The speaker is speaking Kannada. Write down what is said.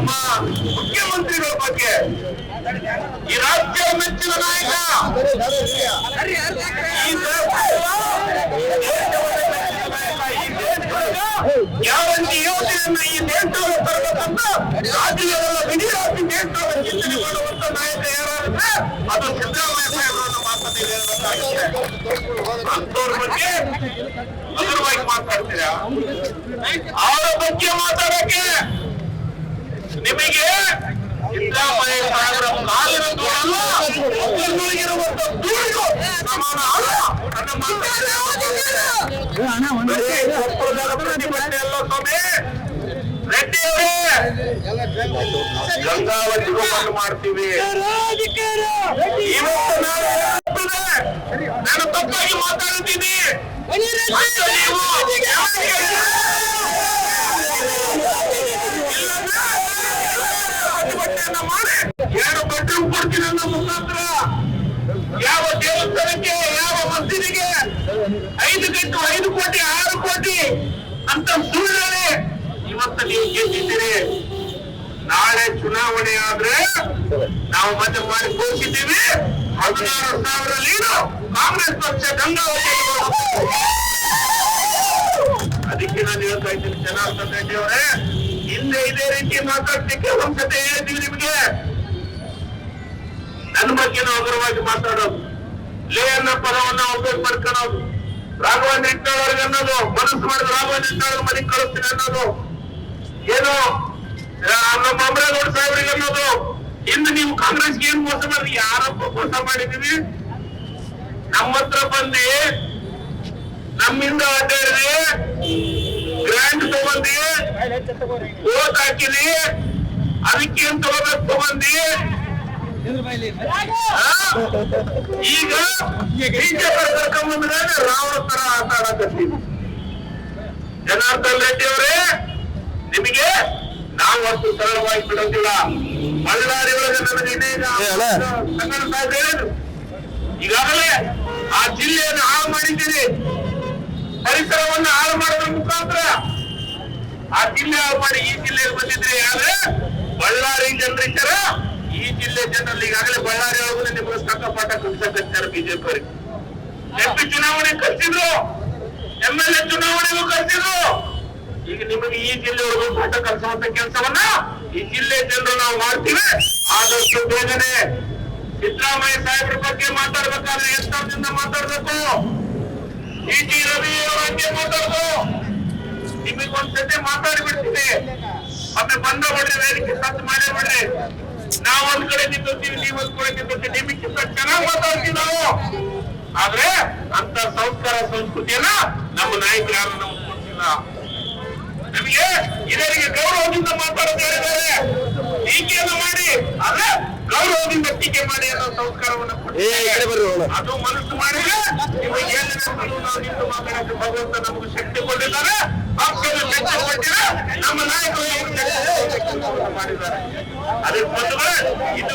ನಮ್ಮ ಮುಖ್ಯಮಂತ್ರಿಗಳ ಬಗ್ಗೆ. ಈ ರಾಜ್ಯ ಮೆಚ್ಚಿನ ನಾಯಕ. ಗ್ಯಾರಂಟಿ ಯೋಜನೆಯನ್ನ ಈ ದೇಶವನ್ನು ತರಬೇಕಂತ ರಾಜ್ಯದಲ್ಲ ಇಡೀ ರಾಜ್ಯ ದೇಶದಲ್ಲಿ ಚಿಂತನೆ ಮಾಡುವಂತ ನಾಯಕ ಯಾರಾದ್ರೆ, ಅದು ಸಿದ್ದರಾಮಯ್ಯ ಸಾಹೇಬರನ್ನ ಮಾತಾಡಿದೆ ಹೇಳಬೇಕಾಗುತ್ತೆ ಅಂತವ್ರ ಬಗ್ಗೆ ಹಗುರವಾಗಿ ಮಾತಾಡ್ತೀರಾ? ಅವರ ಬಗ್ಗೆ ಮಾತಾಡಕ್ಕೆ ನಿಮಗೆ ಸಿದ್ದರಾಮಯ್ಯ ಸಾಹೇಬರ ಕಾಲಿನ ಧೂಳಲ್ಲ ಒಬ್ಬರಿಗಿರುವಂತ ಧೂಳಿಗೂ ಸಮಾನ ಅಲ್ಲ ನನ್ನ ಮಾತಾಡಿದ್ರೆ ಬರೀ ಕೊಪ್ಪಳದಾಗ ಪ್ರತಿಭಟನೆ ಅಲ್ಲ ಸ್ವಾಮಿ. ರೆಡ್ಡಿ ಅವರೇ ಗಂಗಾವತಿಗೂ ಬಂದ್ ಮಾಡ್ತೀವಿ. ಇವತ್ತು ನಾನು ನಾನು ತಪ್ಪಾಗಿ ಮಾತಾಡ್ತೀನಿ ನೀವು ಪ್ರತಿಭಟನೆಯನ್ನ ಮಾಡಿ ಎರಡು ಬೆಡ್ರೂಮ್ ಕೊಡ್ತೀನಿ ಅನ್ನೋ ಮುಖಾಂತರ. ಯಾವ ದೇವಸ್ಥಾನಕ್ಕೆ, ಯಾವ ಮಸೀದಿಗೆ? ಐದು ಗಂಟು, ಐದು ಕೋಟಿ, ಆರು ಕೋಟಿ ಅಂತ ಸುಳ್ಳೇ ಇವತ್ತು ನೀವು ಗೆದ್ದಿದ್ದೀರಿ ನಾಳೆ ಚುನಾವಣೆ ಆದ್ರೆ ನಾವು ಮತ್ತೆ ಮಾಡಿ ಘೋಷಿದ್ದೀವಿ ಹದಿನಾರು ಸಾವಿರ ಕಾಂಗ್ರೆಸ್ ಪಕ್ಷ ಗಂಗಾವತಿ. ಅದಕ್ಕೆ ನಾನು ಹೇಳ್ತಾ ಇದ್ದೀನಿ, ಜನಾರ್ದನ್ ರೆಡ್ಡಿ ಅವರೇ, ಹಿಂದೆ ಇದೇ ರೀತಿ ಮಾತಾಡ್ಲಿಕ್ಕೆ ಒಂದ್ಸತಿ ಹೇಳಿದ್ದೀವಿ ನಿಮಗೆ. ನನ್ನ ಬಗ್ಗೆ ಅಗ್ರವಾಗಿ ಮಾತಾಡೋದು. ಲೇ ಅನ್ನೋ ಪದವನ್ನ ಉಪಯೋಗ ಮಾಡ್ಕೊಳ್ಳೋದು. ರಾಘವನ್ ಇಟ್ಟಾಳವ್ರಿಗೆ ಅನ್ನೋದು, ಮನಸ್ಸು ಮಾಡಿದ ರಾಘವನ್ ಇಟ್ಟಾಳ್ ಮನೆಗೆ ಕಳಿಸ್ತೀನಿ ಅನ್ನೋದು. ಏನು? ನಮ್ಮ ಅಮರೇಗೌಡ ಸಾಹೇಬ್ರಿಗೆ ಅನ್ನೋದು. ಇನ್ನು ನೀವು ಕಾಂಗ್ರೆಸ್ಗೆ ಏನ್ ಮೋಸ ಮಾಡಿ ಯಾರಪ್ಪ ಮೋಸ ಮಾಡಿದೀವಿ ನಮ್ಮ ಹತ್ರ ಬಂದು, ನಮ್ಮಿಂದ ಅಡ್ಡಾಡಿದೆ ಗ್ರ್ಯಾಂಡ್ ತಗೊಂಡಿ ಓಟ್ ಹಾಕಿದಿ ಅದಕ್ಕೆ ಏನ್ ತಗೋಬೇಕು ತಗೊಂಡಿ? ಈಗ ಬಿಜೆಪಿ ಕರ್ಕೊಂಡ್ಬಂದ್ರೆ ರಾವಣ ತರ ಆಟ ಆಡಕತ್ತೀವಿ ಜನಾರ್ದನ್ ರೆಡ್ಡಿ ಅವರೇ ನಿಮಗೆ ನಾವು ಅಷ್ಟು ಸರಳವಾಗಿ ಬಿಡೋದಿಲ್ಲ ಬಳ್ಳಾರಿ ಒಳಗೆ ನನಗೆ ಸಾಹೇಬ್ ಈಗಾಗಲೇ ಆ ಜಿಲ್ಲೆಯನ್ನು ಹಾಳು ಮಾಡಿದ್ದೀರಿ. ಪರಿಸರವನ್ನ ಹಾಳು ಮಾಡೋದ್ರ ಮುಖಾಂತರ ಆ ಜಿಲ್ಲೆ ಹಾಳು ಮಾಡಿ ಈ ಜಿಲ್ಲೆಗೆ ಬಂದಿದ್ರೆ ಆದ್ರೆ ಬಳ್ಳಾರಿ ಜನರಿದ್ದಾರ ಈ ಜಿಲ್ಲೆ ಜನರಲ್ಲಿ ಈಗಾಗಲೇ ಬಳ್ಳಾರಿ ಒಳಗೂ ನಿಮಗೆ ತಕ್ಕ ಪಾಠ ಕಲಿಸಕತ್ತಾರೆ ಬಿಜೆಪಿ ಅವರಿಗೆ ಎಂಪಿ ಚುನಾವಣೆ ಕರೆಸಿದ್ರು ಎಂ ಎಲ್ ಎ ಚುನಾವಣೆಗೂ ಕರೆಸಿದ್ರು ಈಗ ನಿಮಗೆ ಈ ಜಿಲ್ಲೆ ಒಳಗೂ ಪಾಠ ಕಲಿಸುವಂತ ಕೆಲಸವನ್ನ ಈ ಜಿಲ್ಲೆ ಜನರು ನಾವು ಮಾಡ್ತೀವಿ. ಆದಷ್ಟು ಬೇಗನೆ ಸಿದ್ದರಾಮಯ್ಯ ಸಾಹೇಬ್ರ ಬಗ್ಗೆ ಮಾತಾಡ್ಬೇಕಾದ್ರೆ ಎಷ್ಟರದಿಂದ ಮಾತಾಡ್ಬೇಕು? ಇ ಟಿ ರವಿ ಬಗ್ಗೆ ಹಂಗೆ ಮಾತಾಡ್ದು ನಿಮಗೆ ಮಾತಾಡಿಬಿಡ್ತೀನಿ. ಮಾತಾಡಿ ಬಿಡ್ತೀನಿ ಮತ್ತೆ ಬಂದ ಬಡ್ಡಿ ವೇದಿಕೆ ಸತ್ತು ಮಾಡೇ ಬಿಡ್ರಿ ನಾವ್ ಒಂದ್ ನೀವು ನಿಂತಿರ್ತೀವಿ ನಿಮಗಿಂತ ಚೆನ್ನಾಗಿ ಮಾತಾಡ್ತೀವಿ ನಾವು. ಆದ್ರೆ ಅಂತ ಸಂಸ್ಕಾರ ಸಂಸ್ಕೃತಿಯನ್ನ ನಮ್ಮ ನಾಯಕರು ಯಾರು ನಮ್ಗೆ ಕೊಡ್ತಿಲ್ಲ ನಮಗೆ ಇದರಿಗೆ ಗೌರವದಿಂದ ಮಾತಾಡೋದು ಹೇಳಿದ್ದಾರೆ ಟೀಕೆಯನ್ನು ಮಾಡಿ ಆದ್ರೆ ಗೌರವದಿಂದ ಟೀಕೆ ಮಾಡಿ ಅನ್ನೋ ಸಂಸ್ಕಾರವನ್ನು ಕೊಟ್ಟಿದ್ದಾರೆ. ಅದು ಮನಸ್ಸು ಮಾಡಿದ್ರೆ ನಿಮಗೆ ಏನು ನಾವು ನಿಂತು ಮಾತಾಡಕ್ಕೆ ಭಗವಂತ ನಮಗೆ ಶಕ್ತಿ ಕೊಟ್ಟಿದ್ದಾರೆ. ಪಕ್ಷದ ಶಕ್ತಿ ಕೊಟ್ಟಿದ್ರೆ ನಮ್ಮ ನಾಯಕರು ಮಾಡಿದ್ದಾರೆ. ಅದಕ್ಕೆ ಬಂಧುಗಳೇ ಇದು